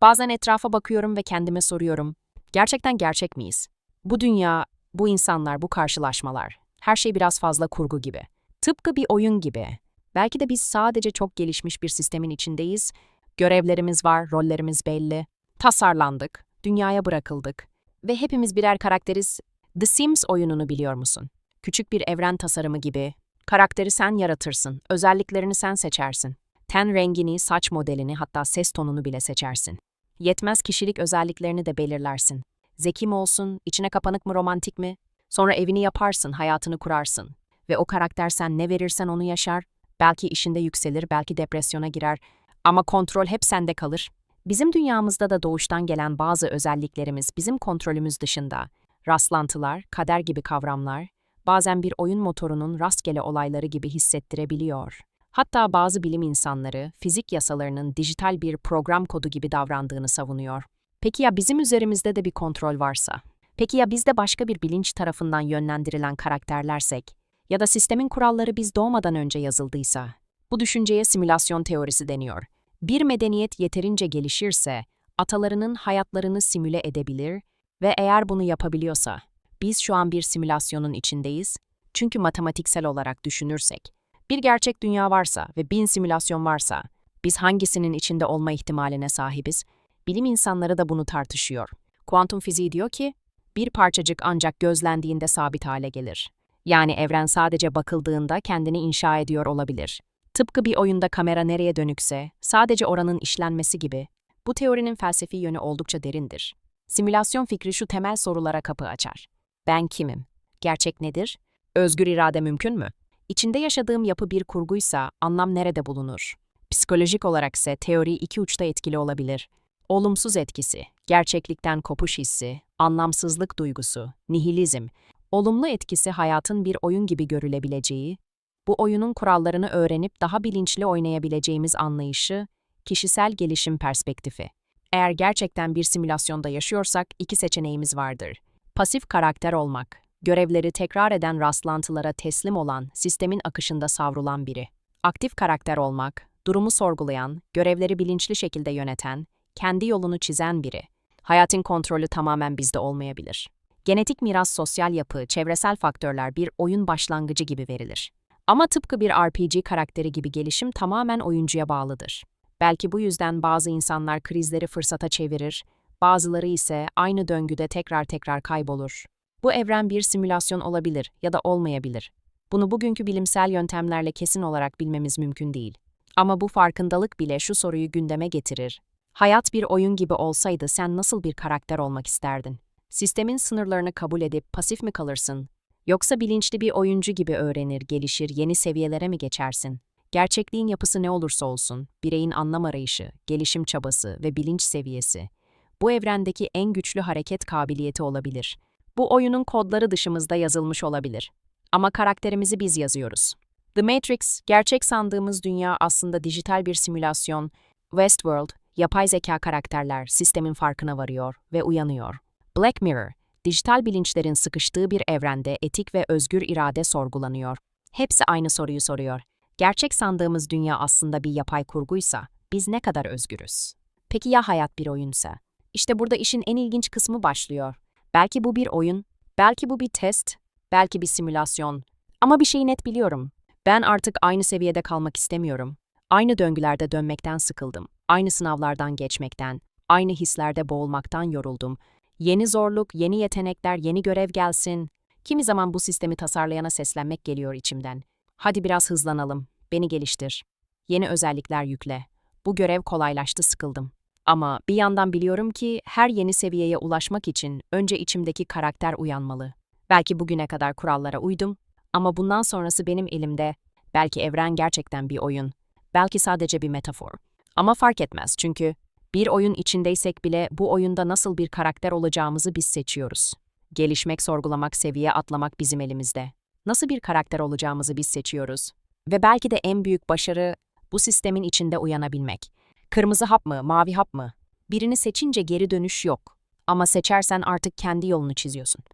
Bazen etrafa bakıyorum ve kendime soruyorum. Gerçekten gerçek miyiz? Bu dünya, bu insanlar, bu karşılaşmalar. Her şey biraz fazla kurgu gibi. Tıpkı bir oyun gibi. Belki de biz sadece çok gelişmiş bir sistemin içindeyiz. Görevlerimiz var, rollerimiz belli. Tasarlandık, dünyaya bırakıldık. Ve hepimiz birer karakteriz. The Sims oyununu biliyor musun? Küçük bir evren tasarımı gibi. Karakteri sen yaratırsın, özelliklerini sen seçersin. Ten rengini, saç modelini hatta ses tonunu bile seçersin. Yetmez kişilik özelliklerini de belirlersin. Zeki mi olsun, içine kapanık mı romantik mi? Sonra evini yaparsın, hayatını kurarsın. Ve o karakter sen ne verirsen onu yaşar. Belki işinde yükselir, belki depresyona girer. Ama kontrol hep sende kalır. Bizim dünyamızda da doğuştan gelen bazı özelliklerimiz bizim kontrolümüz dışında. Rastlantılar, kader gibi kavramlar, bazen bir oyun motorunun rastgele olayları gibi hissettirebiliyor. Hatta bazı bilim insanları fizik yasalarının dijital bir program kodu gibi davrandığını savunuyor. Peki ya bizim üzerimizde de bir kontrol varsa? Peki ya biz de başka bir bilinç tarafından yönlendirilen karakterlersek? Ya da sistemin kuralları biz doğmadan önce yazıldıysa? Bu düşünceye simülasyon teorisi deniyor. Bir medeniyet yeterince gelişirse, atalarının hayatlarını simüle edebilir ve eğer bunu yapabiliyorsa, biz şu an bir simülasyonun içindeyiz. Çünkü matematiksel olarak düşünürsek, bir gerçek dünya varsa ve bin simülasyon varsa, biz hangisinin içinde olma ihtimaline sahibiz? Bilim insanları da bunu tartışıyor. Kuantum fiziği diyor ki, bir parçacık ancak gözlendiğinde sabit hale gelir. Yani evren sadece bakıldığında kendini inşa ediyor olabilir. Tıpkı bir oyunda kamera nereye dönükse, sadece oranın işlenmesi gibi, bu teorinin felsefi yönü oldukça derindir. Simülasyon fikri şu temel sorulara kapı açar. Ben kimim? Gerçek nedir? Özgür irade mümkün mü? İçinde yaşadığım yapı bir kurguysa anlam nerede bulunur? Psikolojik olarak ise teori iki uçta etkili olabilir. Olumsuz etkisi, gerçeklikten kopuş hissi, anlamsızlık duygusu, nihilizm. Olumlu etkisi hayatın bir oyun gibi görülebileceği, bu oyunun kurallarını öğrenip daha bilinçli oynayabileceğimiz anlayışı, kişisel gelişim perspektifi. Eğer gerçekten bir simülasyonda yaşıyorsak iki seçeneğimiz vardır. Pasif karakter olmak, görevleri tekrar eden rastlantılara teslim olan, sistemin akışında savrulan biri. Aktif karakter olmak, durumu sorgulayan, görevleri bilinçli şekilde yöneten, kendi yolunu çizen biri. Hayatın kontrolü tamamen bizde olmayabilir. Genetik miras, sosyal yapı, çevresel faktörler bir oyun başlangıcı gibi verilir. Ama tıpkı bir RPG karakteri gibi gelişim tamamen oyuncuya bağlıdır. Belki bu yüzden bazı insanlar krizleri fırsata çevirir, bazıları ise aynı döngüde tekrar tekrar kaybolur. Bu evren bir simülasyon olabilir ya da olmayabilir. Bunu bugünkü bilimsel yöntemlerle kesin olarak bilmemiz mümkün değil. Ama bu farkındalık bile şu soruyu gündeme getirir. Hayat bir oyun gibi olsaydı sen nasıl bir karakter olmak isterdin? Sistemin sınırlarını kabul edip pasif mi kalırsın? Yoksa bilinçli bir oyuncu gibi öğrenir, gelişir, yeni seviyelere mi geçersin? Gerçekliğin yapısı ne olursa olsun, bireyin anlam arayışı, gelişim çabası ve bilinç seviyesi, bu evrendeki en güçlü hareket kabiliyeti olabilir. Bu oyunun kodları dışımızda yazılmış olabilir. Ama karakterimizi biz yazıyoruz. The Matrix, gerçek sandığımız dünya aslında dijital bir simülasyon. Westworld, yapay zeka karakterler sistemin farkına varıyor ve uyanıyor. Black Mirror, dijital bilinçlerin sıkıştığı bir evrende etik ve özgür irade sorgulanıyor. Hepsi aynı soruyu soruyor. Gerçek sandığımız dünya aslında bir yapay kurguysa, biz ne kadar özgürüz? Peki ya hayat bir oyunsa? İşte burada işin en ilginç kısmı başlıyor. Belki bu bir oyun, belki bu bir test, belki bir simülasyon. Ama bir şeyi net biliyorum. Ben artık aynı seviyede kalmak istemiyorum. Aynı döngülerde dönmekten sıkıldım. Aynı sınavlardan geçmekten, aynı hislerde boğulmaktan yoruldum. Yeni zorluk, yeni yetenekler, yeni görev gelsin. Kimi zaman bu sistemi tasarlayana seslenmek geliyor içimden. Hadi biraz hızlanalım, beni geliştir. Yeni özellikler yükle. Bu görev kolaylaştı, sıkıldım. Ama bir yandan biliyorum ki her yeni seviyeye ulaşmak için önce içimdeki karakter uyanmalı. Belki bugüne kadar kurallara uydum ama bundan sonrası benim elimde. Belki evren gerçekten bir oyun. Belki sadece bir metafor. Ama fark etmez çünkü bir oyun içindeysek bile bu oyunda nasıl bir karakter olacağımızı biz seçiyoruz. Gelişmek, sorgulamak, seviye atlamak bizim elimizde. Nasıl bir karakter olacağımızı biz seçiyoruz. Ve belki de en büyük başarı bu sistemin içinde uyanabilmek. Kırmızı hap mı, mavi hap mı? Birini seçince geri dönüş yok. Ama seçersen artık kendi yolunu çiziyorsun.